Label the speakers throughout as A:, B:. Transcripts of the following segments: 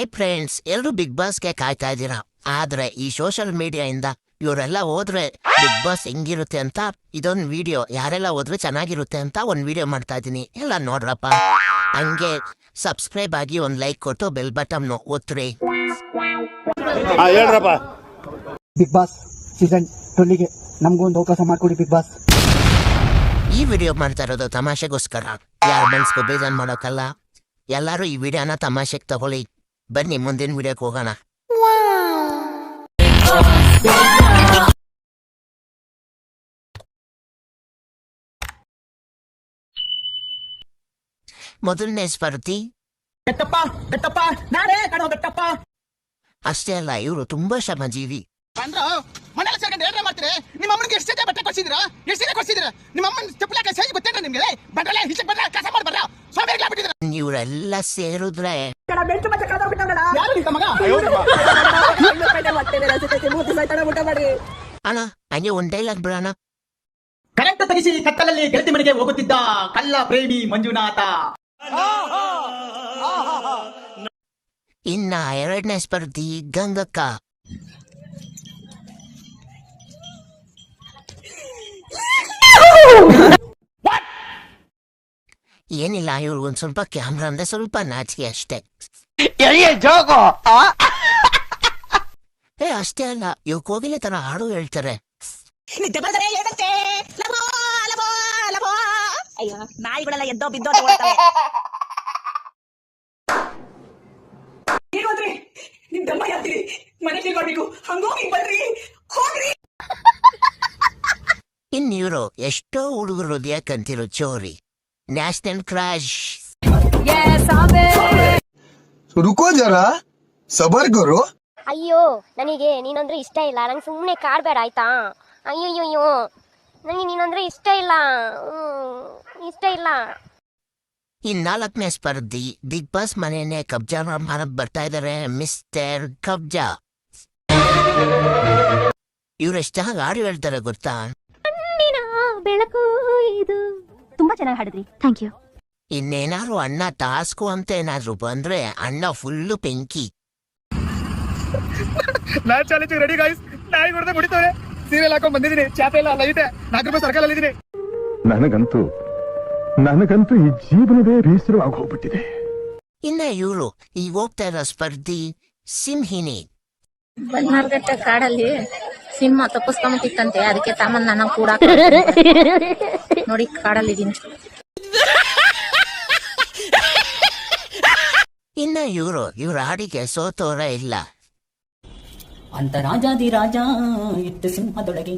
A: Hi friends ಎಲ್ಲರೂ big ಬಾಸ್ಗೆ ಕಾಯ್ತಾ ಇದ್ದೀರಾ? ಆದ್ರೆ ಈ ಸೋಷಿಯಲ್ ಮೀಡಿಯಾಯಿಂದ ಇವರೆಲ್ಲ ಹೋದ್ರೆ ಬಿಗ್ ಬಾಸ್ ಹೆಂಗಿರುತ್ತೆ ಅಂತ ಇದೊಂದು ವಿಡಿಯೋ ಯಾರೆಲ್ಲ ಹೋದ್ರೆ ಚೆನ್ನಾಗಿರುತ್ತೆ ಅಂತ ಒಂದು ವಿಡಿಯೋ ಮಾಡ್ತಾ ಇದ್ದೀನಿ. ಎಲ್ಲ ನೋಡ್ರಪ್ಪ. ಹಂಗೆ ಸಬ್ಸ್ಕ್ರೈಬ್ ಆಗಿ ಒಂದು ಲೈಕ್ ಕೊಟ್ಟು ಬೆಲ್ ಬಟನ್ ಒತ್ತಿರಿ
B: ಹೇಳ್ರಪ್ಪ.
C: ಬಿಗ್ ಬಾಸ್ ಸೀಸನ್ ಟ್ವೆಲ್ಗೆ ನಮಗೂ ಒಂದು ಅವಕಾಶ ಮಾಡಿಕೊಡಿ ಬಿಗ್ ಬಾಸ್
A: ಈ ವಿಡಿಯೋ ಮಾಡ್ತಾ ಇರೋದು ತಮಾಷೆಗೋಸ್ಕರ. ಯಾರ ಮನ್ಸ್ಗೂ ಬೇಜಾನ್ ಮಾಡೋಕ್ಕಲ್ಲ ಎಲ್ಲರೂ ಈ ವಿಡಿಯೋನ ತಮಾಷೆಗೆ ತಗೊಳ್ಳಿ. ಬನ್ನಿ ಮುಂದಿನ ವಿಡಿಯೋಕ್ಕೆ ಹೋಗೋಣ ಮೊದಲನೇ ಸ್ಪರ್ಧಿ
D: ಬೆಟ್ಟಪ್ಪ ಬೆಟ್ಟಪ್ಪ ನಾನೇ ಕಣೋ ಬೆಟ್ಟಪ್ಪ
A: ಅಷ್ಟೇ ಅಲ್ಲ ಇವರು ತುಂಬಾ ಶ್ರಮಜೀವಿ
D: ಬಂದ್ರು? ಮನೇಲಿ ಸೇರ್ಕೊಂಡು ಏನ್ರ ಮಾಡ್ತೀರಿ? ನಿಮ್ಮ ಅಮ್ಮನಿಗೆ ಎಷ್ಟು ಜೊತೆ ಬಟ್ಟೆ ಕೊಡ್ಸಿದ್ರ? ಎಷ್ಟು ಜನ ಕೊಡ್ಸಿದ್ರ? ನಿಮ್ಮ ಅಮ್ಮನ ಚಪ್ಪಲಾಕ ಸೈಜ್ ಗೊತ್ತೇನ್ರ ನಿಮ್ಗೆ? ಬಂದ್ರಲ್ಲ ಹಿಚಕ್ ಬಂದ್ರ ಕಸ ಮಾಡ್ಬಾರ ಸೋಮೇರಿ ಆಗ್ಬಿಟ್ಟಿದ್ರ.
A: ಇವರೆಲ್ಲ ಸೇರಿದ್ರೆ.
D: ಯಾರು ನಿಂತ ಮಗ?
A: ಅಣ್ಣ ಹಂಗೆ ಒಂದ್ ಡೈಲಾಗ್ ಬಿಡೋಣ.
D: ಕರೆಕ್ಟ್ ತೆಗಿಸಿ ಕತ್ತಲಲ್ಲಿ ಗೆಳತಿ ಮನೆಗೆ ಹೋಗುತ್ತಿದ್ದ ಕಲ್ಲ ಪ್ರೇಮಿ ಮಂಜುನಾಥ.
A: ಇನ್ನ ಎರಡನೇ ಸ್ಪರ್ಧಿ ಗಂಗಕ್ಕ. ಏನಿಲ್ಲ ಇವ್ರು ಒಂದ್ ಸ್ವಲ್ಪ ಕ್ಯಾಮ್ರಾ ಅಂದ್ರೆ ಸ್ವಲ್ಪ ನಾಚಿಕೆ ಅಷ್ಟೇ. ಏ ಅಷ್ಟೇ ಅಲ್ಲ ಇವ್ ಕೋಗಿಲೆ ತರ ಹಾಡು ಹೇಳ್ತಾರೆ.
E: ನಿದ್ದೆ ಬಂದರೆ ಎದಕ್ಕೆ ಲಬೋ ಲಬೋ ಲಬೋ. ಅಯ್ಯೋ ನಾಯಿಗಳೆಲ್ಲ ಎದ್ದೋ ಬಿದ್ದೋ ತಗೊಳ್ತವೆ. ಅಂದ್ರೆ ನಿಮ್ ದಮ್ಮ ಯಾತ್ರಿ? ಮನೆ ತಿಳ್ಕೊಳ್ಬೇಕು ಹಂಗೋಗಿ ಬರ್ರಿ
A: ಇನ್ ಯುರೋಪ್ ಎಷ್ಟೋ ಹುಡುಗರು ಹೃದಯ ಕಂತಿರೋ ಚೋರಿ ನ್ಯಾಷನಲ್ ಕ್ರಾಶ್
F: ರುಕೋ ಜರ. ಸಬರ್
G: ಅಯ್ಯೋ ನನಗೆ ನೀನಂದ್ರೆ ಇಷ್ಟ ಇಲ್ಲ. ನಂಗೆ ಸುಮ್ಮನೆ ಕಾಡ್ಬೇಡ ಆಯ್ತಾ? ಅಯ್ಯೋಯ್ಯೋ ನನಗೆ ನೀನಂದ್ರೆ ಇಷ್ಟ ಇಲ್ಲ. ಇಷ್ಟ ಇಲ್ಲ.
A: ಇನ್ನಾಲ್ಕನೇ ಸ್ಪರ್ಧಿ ಬಿಗ್ ಬಾಸ್ ಮನೆಯೇ ಕಬ್ಜಾ ಮಾಡಕ್ ಬರ್ತಾ ಇದಾರೆ ಮಿಸ್ಟರ್ ಕಬ್ಜಾ. ಇವರೆಷ್ಟಾಗ ಹಾಡು ಹೇಳ್ತಾರೆ ಗೊತ್ತಾ?
G: ಬೆಳಕು ಇದು. ತುಂಬಾ ಚೆನ್ನಾಗಿ ಹಾಡಿದ್ರಿ. ಥ್ಯಾಂಕ್ ಯು
A: ಇನ್ನೇನಾದ್ರು ಅಣ್ಣ ಟಾಸ್ಕು ಅಂತ ಏನಾದ್ರು ಬಂದ್ರೆ ಅಣ್ಣ ಫುಲ್ಲು ಬೆಂಕಿ.
B: ನಾನ್ ಚಾಲೆಂಜ್ ರೆಡಿ ಗಾಯ್ಸ್ ನಾಯಿ ಹೊಡೆದ ಬಿಡಿತವ್ರೆ ಸೀರಿಯಲ್ ಹಾಕೊಂಡ್ ಬಂದಿದ್ದೀನಿ. ಚಾಪೆ ಎಲ್ಲ ಅಲ್ಲ ಇದೆ ನಾಲ್ಕು ರೂಪಾಯಿ ಸರ್ಕಲ್ ಅಲ್ಲಿದ್ದೀನಿ
H: ನನಗಂತೂ ನನಗಂತೂ ಈ ಜೀವನವೇ ಬೇಸರವಾಗಿ ಹೋಗ್ಬಿಟ್ಟಿದೆ.
A: ಇನ್ನ ಇವ್ರು ಈ ಹೋಗ್ತಾ ಇರೋ ಸ್ಪರ್ಧಿ ಸಿಂಹಿನಿ
I: ಬನ್ನಾರ್ಘಟ್ಟ ಕಾಡಲ್ಲಿ ಸಿಂಹ ತಪ್ಪಿಸ್ಕೊಂಬಿಟ್ಟಿತ್ತಂತೆ ಅದಕ್ಕೆ ತಾಮನ್ ನಾನು ಕೂಡ ನೋಡಿ ಕಾಡಲ್ಲಿದ್ದೀನಿ
A: ಇನ್ನ ಇವರು ಇವ್ರ ಹಾಡಿಗೆ ಸೋತೋರ ಇಲ್ಲ.
D: ಅಂತ ರಾಜಾದಿ ರಾಜ ಇತ್ತು ಸಿಂಹದೊಳಗೆ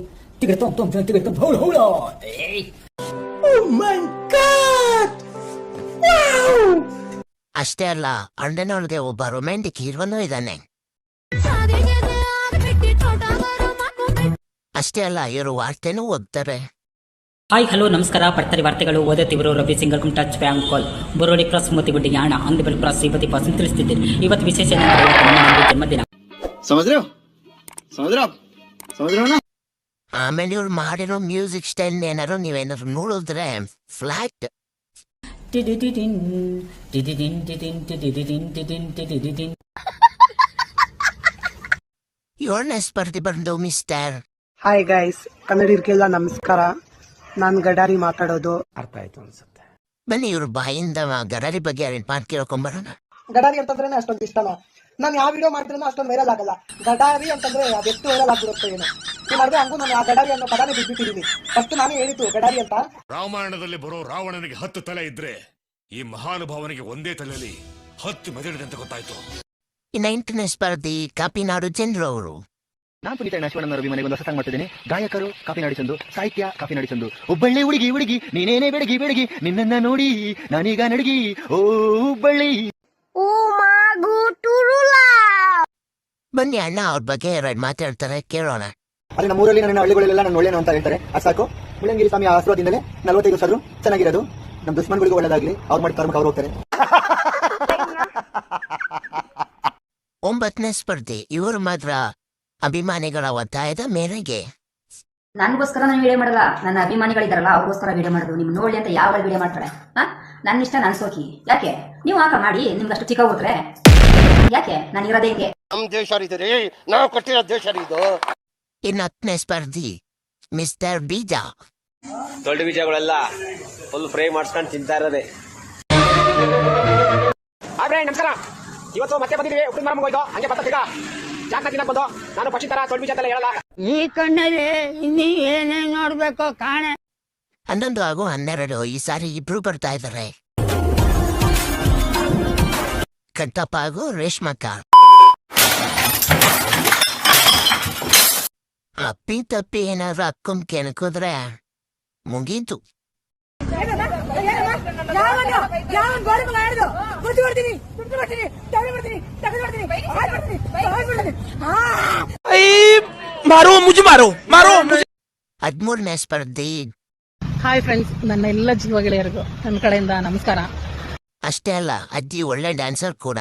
D: ಹೌಳ ಹೌಳ
A: ಅಷ್ಟೇ ಅಲ್ಲ ಅಣ್ಣನೊಳಗೆ ಒಬ್ಬ ರೊಮ್ಯಾಂಟಿಕ್ ಹೀರೋನು ಇದ್ದಾನೆ ಅಷ್ಟೇ ಅಲ್ಲ ಇವರು ವಾರ್ತೆನೂ ಓದ್ತಾರೆ.
J: ಹಾಯ್ ಹಲೋ ನಮಸ್ಕಾರ. ಪಡ್ತಾರೆ ವಾರ್ತೆಗಳು ಓದುತ್ತಿವರು ರವಿ ಸಿಂಗಲ್ ಕುಮಟ ಬ್ಯಾಂಕ್ ಕಾಲ್ ಬುರೋಡಿ ಕ್ರಾಸ್ ಮೋತಿಗುಡ್ಡಿಗೆ ಯಾಣ ಅಂದಿಬಲ್ ಕ್ರಾಸ್ ಇವತ್ತಿ ಪರ್ಸೆಂಟ್ ತಿಳಿಸ್ತಿದ್ದೀರಿ. ಇವತ್ತು ವಿಶೇಷ ಏನೆಂದರೆ ಇವತ್ತು ನನ್ನ ಮನೆಗೆ ಜನ್ಮದಿನ
A: ಆಮೇಲೆ ಇವ್ರು ಮಾಡಿರೋ ಮ್ಯೂಸಿಕ್ ಸ್ಟೈಲ್ ಏನಾದ್ರು ನೀವೇನಾದ್ರು ನೋಡಿದ್ರೆ ಫ್ಲಾಟ್. ಏಳನೇ ಸ್ಪರ್ಧೆ ಬಂದು ಮಿಸ್ಟರ್
C: ಹಾಯ್ ಗೈಸ್ ಕನ್ನಡಿಗರಿಗೆಲ್ಲ ನಮಸ್ಕಾರ. ನಾನು ಗಡಾರಿ ಮಾತಾಡೋದು. ಅರ್ಥ ಆಯ್ತು ಅನ್ಸುತ್ತೆ.
A: ಬನ್ನಿ ಇವ್ರ ಬಾಯಿಂದ ಗಡಾರಿ ಬಗ್ಗೆ ಎರಡು ಮಾತು ಕೇಳ್ಕೊಂಬರೋಣ?
C: ಗಡಾರಿ ಅಂತಂದ್ರೆ ಅಷ್ಟೊಂದು ಇಷ್ಟನ? ನಾನು ಯಾವ ವಿಡಿಯೋ ಮಾಡಿದ್ರೆ ಅಷ್ಟೊಂದು ವೈರಲ್ ಆಗಲ್ಲ. ಗಡಾರಿ ಅಂತಂದ್ರೆ ಅದೆಷ್ಟು ವೈರಲ್ ಆಗಿರುತ್ತೆ ಏನು. ಈ ಮಾಡಿದ್ರೆ ಹಂಗೂ ನಾನು ಆ ಗಡಾರಿ ಅನ್ನೋ ಪದಾನೇ ಬಿಟ್ಬಿಟ್ಟಿದ್ದೀನಿ ಫಸ್ಟ್ ನಾನು ಹೇಳಿದ್ದು ಗಡಾರಿ ಅಂತ.
K: ರಾಮಾಯಣದಲ್ಲಿ ಬರೋ ರಾವಣನಿಗೆ ಹತ್ತು ತಲೆ ಇದ್ರೆ ಈ ಮಹಾನುಭಾವನಿಗೆ ಒಂದೇ ತಲೆಯಲ್ಲಿ ಹತ್ತು ಮೆದುಳಿದೆ ಅಂತ ಗೊತ್ತಾಯ್ತು.
A: ಇನ್ನ ಎಂಟನೇ ಸ್ಪರ್ಧಿ ಕಾಪಿನಾಡು ಚಂದ್ರು ಅವರು.
C: ನಾನು ಪುನೀತ ಅಶ್ವಣ್ಣ ರವಿ ಮನೆಗೆ ಒಂದು ಹೊಸ ಸಾಂಗ್ ಮಾಡ್ತಿದ್ದೀನಿ. ಗಾಯಕರು ಕಾಫಿ ನಾಡಿಸಂದು ಸಾಹಿತ್ಯ ಕಾಫಿ ನಾಡಿಸಂದು ಹುಬ್ಬಳ್ಳಿ ಹುಡುಗಿ ಹುಡುಗಿ ನೀನೇನೇ ಬೆಡಗಿ ಬೆಡಗಿ ನಿನ್ನನ್ನ ನೋಡಿ ನಾನೀಗ ನಡಗಿ. ಓ ಹುಬ್ಬಳ್ಳಿ.
G: ಓ ಮಾಗು ಟುರುಲಾ
A: ಬನ್ನಿ ಅಣ್ಣ ಅವ್ರ ಬಗ್ಗೆ ಎರಡು ಮಾತಾಡ್ತಾರೆ ಕೇಳೋಣ.
C: ಅದೇ ನಮ್ಮ ಊರಲ್ಲಿ ನನ್ನ ಹಳ್ಳಿಗಳೆಲ್ಲ ನಾನು ಒಳ್ಳೆನು ಅಂತ ಹೇಳ್ತಾರೆ. ಅದು ಸಾಕು. ಮುಳ್ಳಂಗಿರಿ ಸ್ವಾಮಿ ಆಶೀರ್ವಾದದಿಂದಲೇ ನಲವತ್ತೈದು ಚೆನ್ನಾಗಿರೋದು. ನಮ್ಮ ದುಶ್ಮನ್ಗಳಿಗೂ ಒಳ್ಳೆದಾಗ್ಲಿ. ಅವ್ರು ಮಾಡಿ ಕರ್ಮಕ್ಕೆ ಅವ್ರು ಹೋಗ್ತಾರೆ.
A: ಒಂಬತ್ತನೇ ಸ್ಪರ್ಧೆ ಇವರು ಮಾತ್ರ ಅಭಿಮಾನಿಗಳ ಒತ್ತಾಯದ ಮೇರೆಗೆ.
I: ನನ್ಗೋಸ್ಕರ ನಾನು ವಿಡಿಯೋ ಮಾಡಲ್ಲ ನನ್ನ ಅಭಿಮಾನಿಗಳಿದಾರಲ್ಲ ಅವ್ರಿಗೋಸ್ಕರ ವಿಡಿಯೋ ಮಾಡೋದು. ನಿಮ್ ನೋಡಿ ಅಂತ ಯಾವ ವಿಡಿಯೋ ಮಾಡ್ತಾರೆ. ಹಾ? ನನ್ನ ಇಷ್ಟ ನನ್ ಸೋಕಿ. ಯಾಕೆ? ನೀವು ಆಕ ಮಾಡಿ ನಿಮ್ಗೆ ಅಷ್ಟು ಚಿಕ್ಕ ಹೋಗ್ರೆ ಯಾಕೆ? ನಾನು ಇರೋದೇ ಹಿಂಗೆ?
D: ನಮ್ ದೇಶ ಇದು ರೀ ನಾವು ಕೊಟ್ಟಿರೋ ದೇಶ ಇದು
A: ಇನ್ನು ಹತ್ತನೇ ಸ್ಪರ್ಧಿ ಮಿಸ್ಟರ್ ಬೀಜ.
C: ದೊಡ್ಡ ಬೀಜಗಳೆಲ್ಲ ಫುಲ್ ಫ್ರೈ ಮಾಡ್ಸ್ಕೊಂಡು ತಿಂತಾ ಇರೋದೆ. ನಮಸ್ಕಾರ. ಇವತ್ತು ಮತ್ತೆ ಬಂದಿದ್ದೀವಿ. ಉಪ್ಪಿನ ಮರ ಹೋಯ್ತು ಹಂಗೆ ಬರ್ತಾ ಈಗ. ತಿನ್ನಕ್ ಬಂದು ನಾನು ಪಕ್ಷಿ ತರ ದೊಡ್ಡ ಬೀಜ ಹೇಳಲ್ಲ
E: ಈ ಕಣ್ಣಲ್ಲಿ ಇನ್ನೀ ಏನೇನ್ ನೋಡ್ಬೇಕೋ ಕಾಣೆ
A: ಹನ್ನೊಂದು ಹಾಗೂ ಹನ್ನೆರಡು ಈ ಸಾರಿ ಇಬ್ರು ಬರ್ತಾ ಇದಾರೆ ಕಟ್ಟಪ್ಪ ಹಾಗೂ ರೇಷ್ಮಕ್ಕ ಅಪ್ಪಿ ತಪ್ಪಿ ಏನಾದ್ರು ಅಕ್ಕಂ ಕೆಣಕಿದ್ರೆ ಮುಗೀತು
D: ಮಾರೋ ಮುಜಿ ಮಾರೋ ಮಾರೋ
A: ಹದಿಮೂರನೇ ಸ್ಪರ್ಧೆ.
E: ಹಾಯ್ ಫ್ರೆಂಡ್ಸ್ ನನ್ನ ಎಲ್ಲ ಜೀವ ಗೆಳೆಯರಿಗೂ ನನ್ನ ಕಡೆಯಿಂದ ನಮಸ್ಕಾರ.
A: ಅಷ್ಟೇ ಅಲ್ಲ ಅಜ್ಜಿ ಒಳ್ಳೆ ಡ್ಯಾನ್ಸರ್ ಕೂಡ.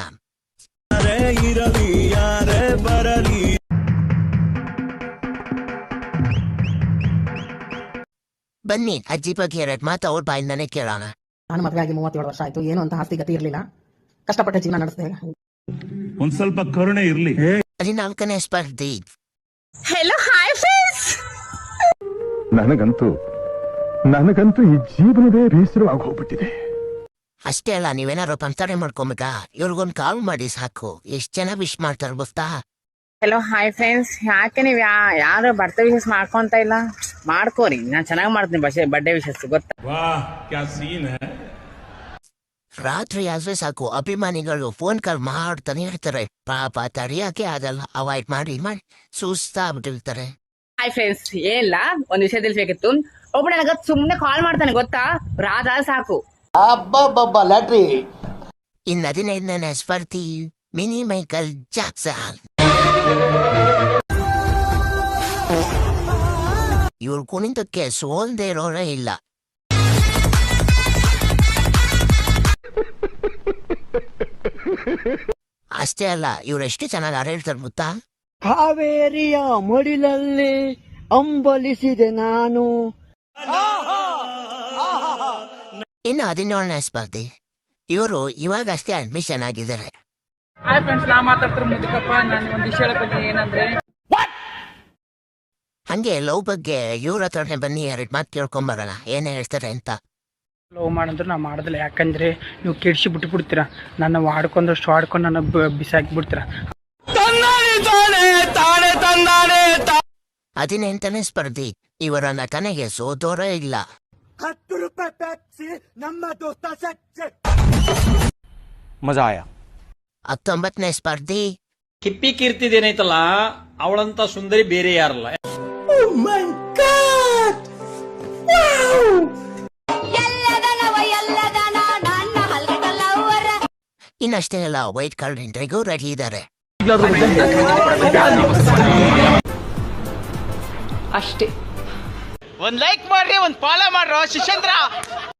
A: ಬನ್ನಿ ಅಜ್ಜಿ ಬಗ್ಗೆ ಎರಡು ಮಾತು ಅವ್ರ ಬಾಯಿಂದಾನೆ ಕೇಳೋಣ.
E: ನಾನು ಮದುವೆ ಆಗಿ ಮೂವತ್ತೇಳು ವರ್ಷ ಆಯ್ತು ಏನು ಅಂತ ಆಸ್ತಿ ಗತಿ ಇರಲಿಲ್ಲ. ಕಷ್ಟಪಟ್ಟ ಜೀವನ ನಡೆಸಿದೆ.
H: ಒಂದ್ ಸ್ವಲ್ಪ ಕರುಣೆ ಇರ್ಲಿ.
A: ಹದಿನಾಲ್ಕನೇ ಸ್ಪರ್ಧೆ
E: ಹೆಲೋ ಹಾಯ್ ಫ್ರೆಂಡ್ಸ್
H: ನನಗಂತೂ ನನಗಂತೂ ಈ ಜೀವನವೇ ಬೇಸರವಾಗಿ ಹೋಗ್ಬಿಟ್ಟಿದೆ.
A: ಅಷ್ಟೇ ಅಲ್ಲ ನೀವೇನಾರು ಪಂಚಾಣೆ ಮಾಡ್ಕೊಂಬೇಕಾ ಇವ್ರಿಗೊಂದು ಕಾಲ್ ಮಾಡಿ ಸಾಕು. ಎಷ್ಟ್ ಜನ ವಿಶ್ ಮಾಡ್ತಾರೆ ಗೊತ್ತಾ?
E: ಹಲೋ ಹಾಯ್ ಫ್ರೆಂಡ್ಸ್ ಯಾಕೆ ನೀವು ಯಾ ಯಾರು ಬರ್ತಾ ವಿಶೇಷ ಮಾಡ್ಕೊಂತ ಇಲ್ಲ? ಮಾಡ್ಕೋರಿ ನಾನು ಚೆನ್ನಾಗಿ ಮಾಡ್ತೀನಿ ಬಸ್ ಬರ್ಡೇ ವಿಶೇಷ ಗೊತ್ತಾ?
A: ರಾತ್ರಿ ಆದ್ರೆ ಸಾಕು. ಅಭಿಮಾನಿಗಳು ಫೋನ್ ಕಾಲ್ ಮಾಡ್ತಾನೆ ಇರ್ತಾರೆ. ಪಾಪ ತಡಿಯಕ್ಕೆ ಆಗಲ್ಲ. ಅವಾಯ್ಡ್ ಮಾಡಿ ಮಾಡಿ. ಸುಸ್ತಾಗ್ಬಿಟ್ಟಿರ್ತಾರೆ
E: ಹಾಯ್ ಫ್ರೆಂಡ್ಸ್ ಏನಿಲ್ಲ ಒಂದ್ ವಿಷಯ ತಿಳಿಸ್ಬೇಕಿತ್ತು. ಒಬ್ಬ ನನಗ ಸುಮ್ನೆ ಕಾಲ್ ಮಾಡ್ತಾನೆ ಗೊತ್ತಾ? ರಾಧಾ ಸಾಕು.
D: ಅಬ್ಬಬ್ಬಬ್ಬ ಲ್ಯಾಟ್ರಿ
A: ಇನ್ನು ಹದಿನೈದನೇ ಸ್ಪರ್ಧಿ ಮಿನಿ ಮೈಕಲ್ ಜಾಕ್ಸನ್. ಇವ್ರು ಕುಣಿತಕ್ಕೆ ಸೋಲ್ದೇ ಇರೋರೇ ಇಲ್ಲ. ಅಷ್ಟೇ ಅಲ್ಲ ಇವರೆಷ್ಟು ಚೆನ್ನಾಗಿ ಆಡಳ್ತಾರೆ ಗೊತ್ತಾ?
E: ಕಾವೇರಿಯ ಮಡಿಲಲ್ಲಿ ಅಂಬಲಿಸಿದೆ ನಾನು.
A: ಇನ್ನು ಹದಿನೇಳನೇ ಸ್ಪರ್ಧಿ. ಇವರು ಇವಾಗಷ್ಟೇ ಅಡ್ಮಿಷನ್ ಆಗಿದ್ದಾರೆ.
E: ಹಾಯ್ ಫ್ರೆಂಡ್ಸ್ ನಾ ಮಾತಾಡ್ತಾರೆ ಮುದುಕಪ್ಪ. ನಾನು ಒಂದು ವಿಷಯ ಬಗ್ಗೆ ಏನಂದ್ರೆ
A: ಹಂಗೆ ಲವ್ ಬಗ್ಗೆ ಇವ್ರ ಹತ್ರನೇ ಬನ್ನಿ ಎರಡು ಮಾತು ಕೇಳ್ಕೊಂಬರೋಣ. ಏನ್ ಹೇಳ್ತಾರೆ ಅಂತ.
E: ಲವ್ ಮಾಡಂದ್ರೆ ನಾ ಮಾಡೋದಿಲ್ಲ. ಯಾಕಂದ್ರೆ ನೀವು ಕೆಡ್ಸಿ ಬಿಟ್ಟು ಬಿಡ್ತೀರಾ ನನ್ನ ಅಷ್ಟು ಆಡ್ಕೊಂಡು ನನ್ನ ಬಿಸಾಕಿ ಬಿಡ್ತೀರಾ.
A: ಹದಿನೆಂಟನೇ ಸ್ಪರ್ಧಿ. ಇವರ ನಟನೆಗೆ ಸೋತೋರೇ ಇಲ್ಲ.
C: ಹತ್ತು ರೂಪಾಯಿ ನಮ್ಮ ಮಜಾ ಮಜಾಯ.
A: ಹತ್ತೊಂಬತ್ತನೇ ಸ್ಪರ್ಧಿ.
J: ಕಿಪ್ಪಿ ಕೀರ್ತಿದೇನೈತಲ್ಲ ಅವಳಂತ ಸುಂದರಿ ಬೇರೆ ಯಾರಲ್ಲ.
A: ಇನ್ನಷ್ಟೇ ಅಲ್ಲ, ವೈಟ್ ಕಾರ್ಡ್ ಎಂಟ್ರಿಗೂ ರೆಡಿ ಇದ್ದಾರೆ
E: ಅಷ್ಟೇ.
D: ಒಂದ್ ಲೈಕ್ ಮಾಡ್ರಿ, ಒಂದ್ ಫಾಲೋ ಮಾಡ್ರೋ ಶಿಷ್ಯಂದ್ರ